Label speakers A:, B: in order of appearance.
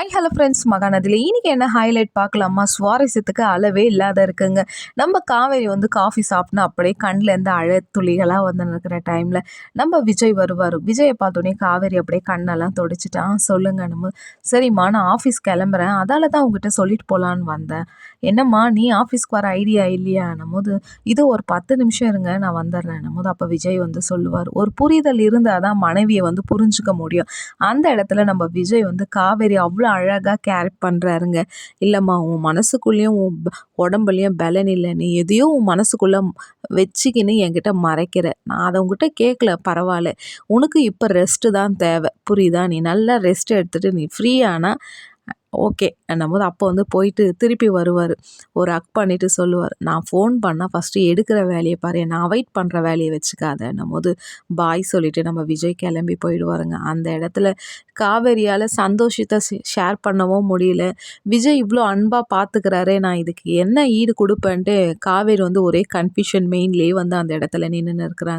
A: ஐ hello friends மகாநதியில் இன்றைக்கி என்ன highlight பார்க்கலாமா? சுவாரஸ்யத்துக்கு அளவே இல்லாத இருக்குங்க. நம்ம காவேரி வந்து காஃபி சாப்பிட்னா அப்படியே கண்ணிலேருந்து அழ துளிகளாக வந்து இருக்கிற டைமில் நம்ம விஜய் வருவார். விஜயை பார்த்தோன்னே காவேரி அப்படியே கண்ணெல்லாம் தொடச்சிட்டான் சொல்லுங்க நம்ம. சரிம்மா நான் ஆஃபீஸ் கிளம்புறேன். அதால் தான் உங்ககிட்ட சொல்லிட்டு போகலான்னு வந்தேன். என்னம்மா நீ ஆஃபீஸ்க்கு வர ஐடியா இல்லையா? போது இது ஒரு பத்து நிமிஷம் இருங்க நான் வந்துடுறேன். போது அப்போ விஜய் வந்து சொல்லுவார். ஒரு புரிதல் இருந்தால் தான் மனைவியை வந்து புரிஞ்சுக்க முடியும். அந்த இடத்துல நம்ம விஜய் வந்து காவேரி அவ்வளோ அழகாக கேர் பண்ணுறாருங்க இல்லைம்மா உன் மனசுக்குள்ளேயும் உன் உடம்புலையும் பலன் இல்லை. நீ எதையோ உன் மனசுக்குள்ளே வச்சுக்கின்னு என்கிட்ட மறைக்கிற. நான் அதை உங்ககிட்ட கேட்கல பரவாயில்ல. உனக்கு இப்போ ரெஸ்ட்டு தான் தேவை. புரியுதா? நீ நல்லா ரெஸ்ட் எடுத்துகிட்டு நீ ஃப்ரீயானால் ஓகே. போது அப்போ வந்து போயிட்டு திருப்பி வருவார். ஒரு அக் பண்ணிவிட்டு சொல்லுவார். நான் ஃபோன் பண்ணால் ஃபஸ்ட்டு எடுக்கிற வேலையை பாரு. நான் அவாய்ட் பண்ணுற வேலையை வச்சுக்காத. போது பாய் சொல்லிவிட்டு நம்ம விஜய் கிளம்பி போயிடுவாருங்க. அந்த இடத்துல காவேரியால் சந்தோஷத்தை ஷேர் பண்ணவும் முடியல. விஜய் இவ்வளோ அன்பாக பார்த்துக்கிறாரே நான் இதுக்கு என்ன ஈடு கொடுப்பேன்ட்டு காவேரி வந்து ஒரே கன்ஃபியூஷன் மெயின்லேயே வந்து அந்த இடத்துல நின்றுன்னு இருக்கிறாங்க.